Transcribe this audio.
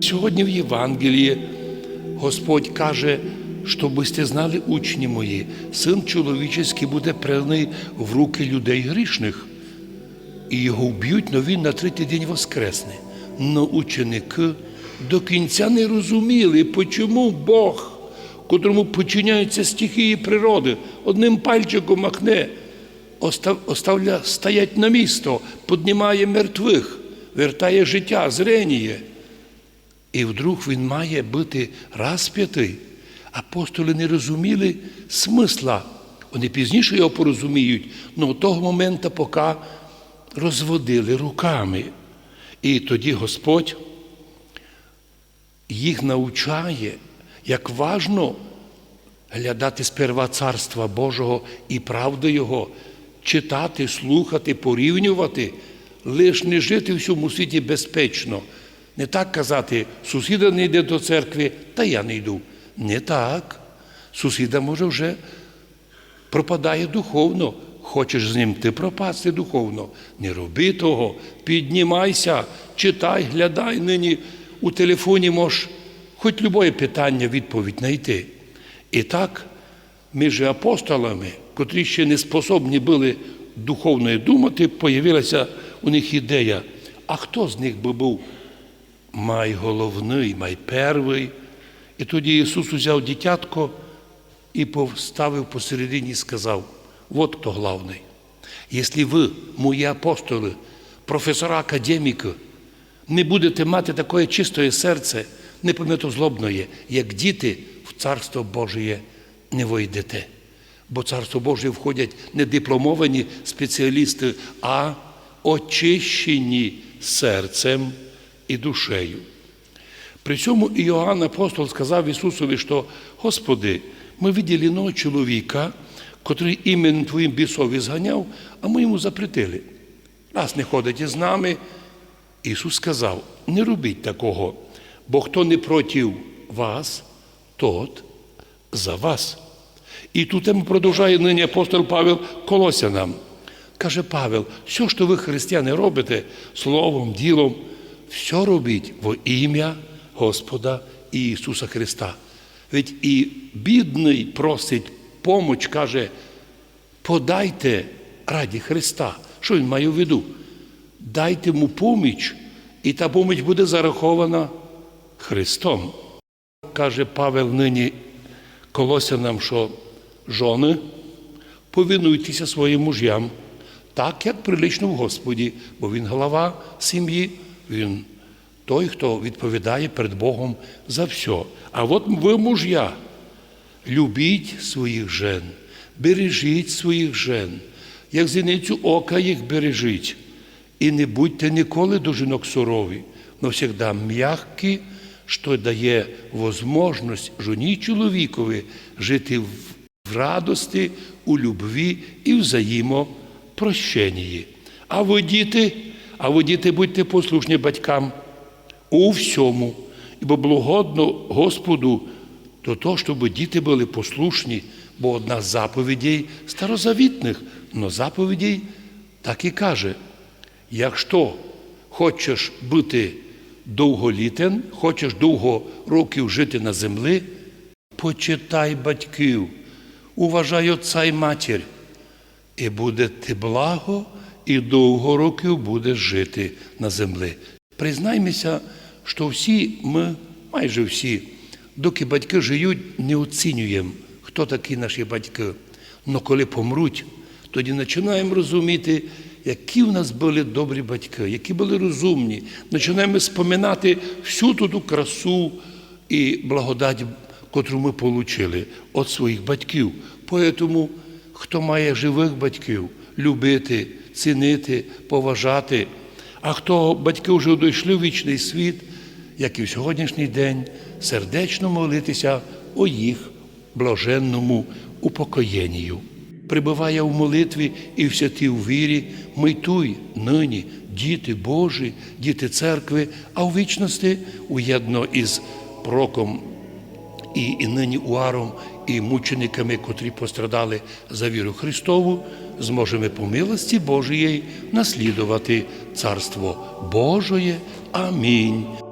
Сьогодні в Євангелії Господь каже, щоб ви знали, учні мої, син чоловічий буде преданий в руки людей грішних, і його вб'ють, але він на третій день воскресне. Но ученики до кінця не розуміли, чому Бог, котрому починяються стихії природи, одним пальчиком махне, остав- оставля стоять на місто, піднімає мертвих, вертає життя, зреніє. І вдруг він має бути розп'ятий. Апостоли не розуміли смисла. Вони пізніше його порозуміють, але того моменту, поки розводили руками. І тоді Господь їх навчає, як важно глядати сперва Царства Божого і правди Його, читати, слухати, порівнювати, лиш не жити в цьому світі безпечно. Не так казати, сусіда не йде до церкви, та я не йду. Не так. Сусіда може вже пропадає духовно. Хочеш з ним ти пропасти духовно. Не роби того, піднімайся, читай, глядай нині у телефоні можеш хоч любое питання відповідь знайти. І так, між апостолами, котрі ще не способні були духовно думати, появилася у них ідея, а хто з них би був май головний, май перший. І тоді Ісус узяв дитятко і поставив посередині і сказав, от хто главний. Якщо ви, мої апостоли, професора академіки, не будете мати таке чистое серце, не злобної, як діти в Царство Божє не войдете. Бо Царство Боже входять не дипломовані спеціалісти, а очищені серцем і душею. При цьому Іоанн апостол сказав Ісусові, що Господи, ми виділи чоловіка, котрий іменем Твоїм бісові зганяв, а ми йому запретили. Раз не ходить із нами. Ісус сказав: не робіть такого, бо хто не проти вас, тот за вас. І тут тему продовжує нині апостол Павел Колосянам. Каже Павел, все, що ви, християни, робите словом, ділом, все робіть во ім'я Господа Ісуса Христа. Ведь і бідний просить помоч, каже, подайте раді Христа. Що він має в виду? Дайте йому поміч, і та поміч буде зарахована Христом. Каже Павел нині колосянам, що жони повинуйтеся своїм мужям, так як прилично в Господі, бо він голова сім'ї, він той, хто відповідає перед Богом за все. А от ви, муж'я, любіть своїх жен, бережіть своїх жен, як зіницю ока їх бережіть. І не будьте ніколи до жінок сурові, но завжди м'які, що дає можливість жоні чоловікові жити в радості, у любві і взаємопрощенні. А ви, діти, а ви, діти, будьте послушні батькам у всьому, ібо благодно Господу до того, щоб діти були послушні, бо одна з заповідей старозавітних, но заповідей так і каже. Якщо хочеш бути довголітен, хочеш довго років жити на землі, почитай батьків, уважай отця і матір, і буде ти благо, і довго років будеш жити на землі. Признаймося, що всі ми, майже всі, доки батьки живуть, не оцінюємо, хто такі наші батьки. Но коли помруть, тоді починаємо розуміти, які в нас були добрі батьки, які були розумні. Починаємо споминати всю ту красу і благодать, котру ми отримали від своїх батьків. Тому, хто має живих батьків, любити, цінити, поважати, а хто батьки вже дійшли в вічний світ, як і в сьогоднішній день, сердечно молитися о їх блаженному упокоєнню. Прибуває в молитві і в святій вірі, митуй нині, діти Божі, діти церкви, а у вічності уєдно із проком і, і нині уаром, і мучениками, котрі пострадали за віру Христову, зможемо по милості Божої наслідувати Царство Божоє. Амінь.